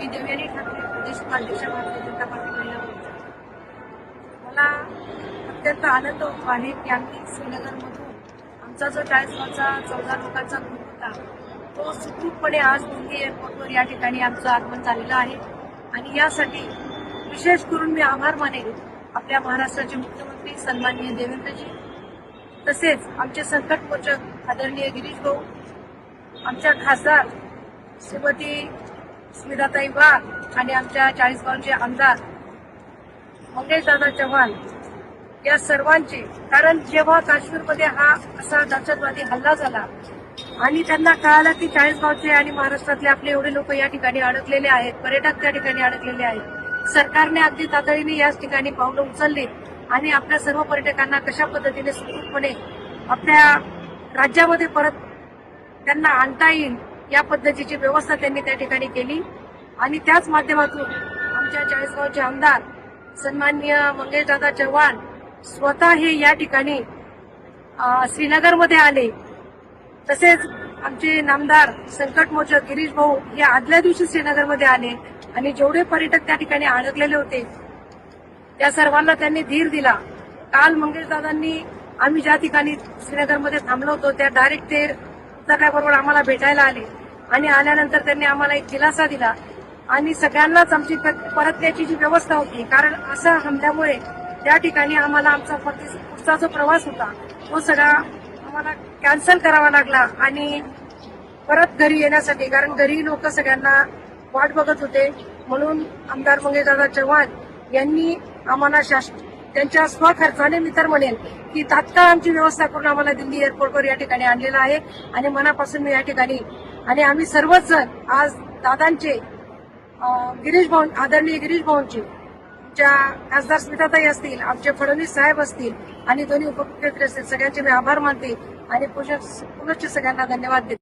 मी देवयानी ठाकरे प्रदेश उपाध्यक्ष भारतीय जनता पार्टी महिला मोर्चा मला अत्यंत आनंद होतो आहे की आम्ही श्रीनगरमधून आमचा जो चाळीस गावचा चौदा लोकांचा ग्रुप होता तो सुखरूपपणे आज दिल्ली एअरपोर्टवर या ठिकाणी आमचं आगमन झालेलं आहे. आणि यासाठी विशेष करून मी आभार मानेल आपल्या महाराष्ट्राचे मुख्यमंत्री सन्माननीय देवेंद्रजी तसेच आमचे संकट मोचक आदरणीय गिरीश भाऊ आमच्या खासदार श्रीमती स्मिताताई वाघ आणि आमच्या चाळीसगावचे आमदार मंगेशदादा चव्हाण या सर्वांचे कारण जेव्हा काश्मीरमध्ये हा असा दहशतवादी हल्ला झाला आणि त्यांना कळालं की चाळीसगावचे आणि महाराष्ट्रातले आपले एवढे लोक या ठिकाणी अडकलेले आहेत पर्यटक त्या ठिकाणी अडकलेले आहेत. सरकारने अगदी तातडीने याच ठिकाणी पावलं उचलली आणि आपल्या सर्व पर्यटकांना कशा पद्धतीने सुखरूपपणे आपल्या राज्यामध्ये परत त्यांना आणता येईल या पद्धतीची व्यवस्था त्यांनी त्या ठिकाणी केली. आणि त्याच माध्यमातून आमच्या चाळीसगावचे आमदार सन्माननीय मंगेशदादा चव्हाण स्वतः हे या ठिकाणी श्रीनगरमध्ये आले. तसेच आमचे नामदार संकटमोचक गिरीश भाऊ हे आदल्या दिवशी श्रीनगरमध्ये आले. आणि जेवढे पर्यटक त्या ठिकाणी अडकलेले होते त्या सर्वांना त्यांनी धीर दिला. काल मंगेशदादांनी आम्ही ज्या ठिकाणी श्रीनगरमध्ये थांबलो होतो त्या डायरेक्ट ते उतरल्याबरोबर आम्हाला भेटायला आले. आणि आल्यानंतर त्यांनी आम्हाला एक दिलासा दिला. आणि सगळ्यांनाच आमची परतण्याची जी व्यवस्था होती कारण असं हमल्यामुळे त्या ठिकाणी आम्हाला आमचा पुढचा जो प्रवास होता तो सगळा आम्हाला कॅन्सल करावा लागला आणि परत घरी येण्यासाठी कारण घरी लोक सगळ्यांना वाट बघत होते. म्हणून आमदार मंगेशदादा चव्हाण यांनी आम्हाला शास त्यांच्या स्वखर्चाने मी तर म्हणेन की तात्काळ आमची व्यवस्था करून आम्हाला दिल्ली एअरपोर्टवर या ठिकाणी आणलेलं आहे. आणि मनापासून मी या ठिकाणी आणि आम्ही सर्वच जण आज दादांचे गिरीश भाऊ आदरणीय गिरीश भाऊंचे आमच्या खासदार स्मिताताई असतील आमचे फडणवीस साहेब असतील आणि दोन्ही उपमुख्यमंत्री असतील सगळ्यांचे मी आभार मानते आणि पुनश्च पुनश्च सगळ्यांना धन्यवाद देते.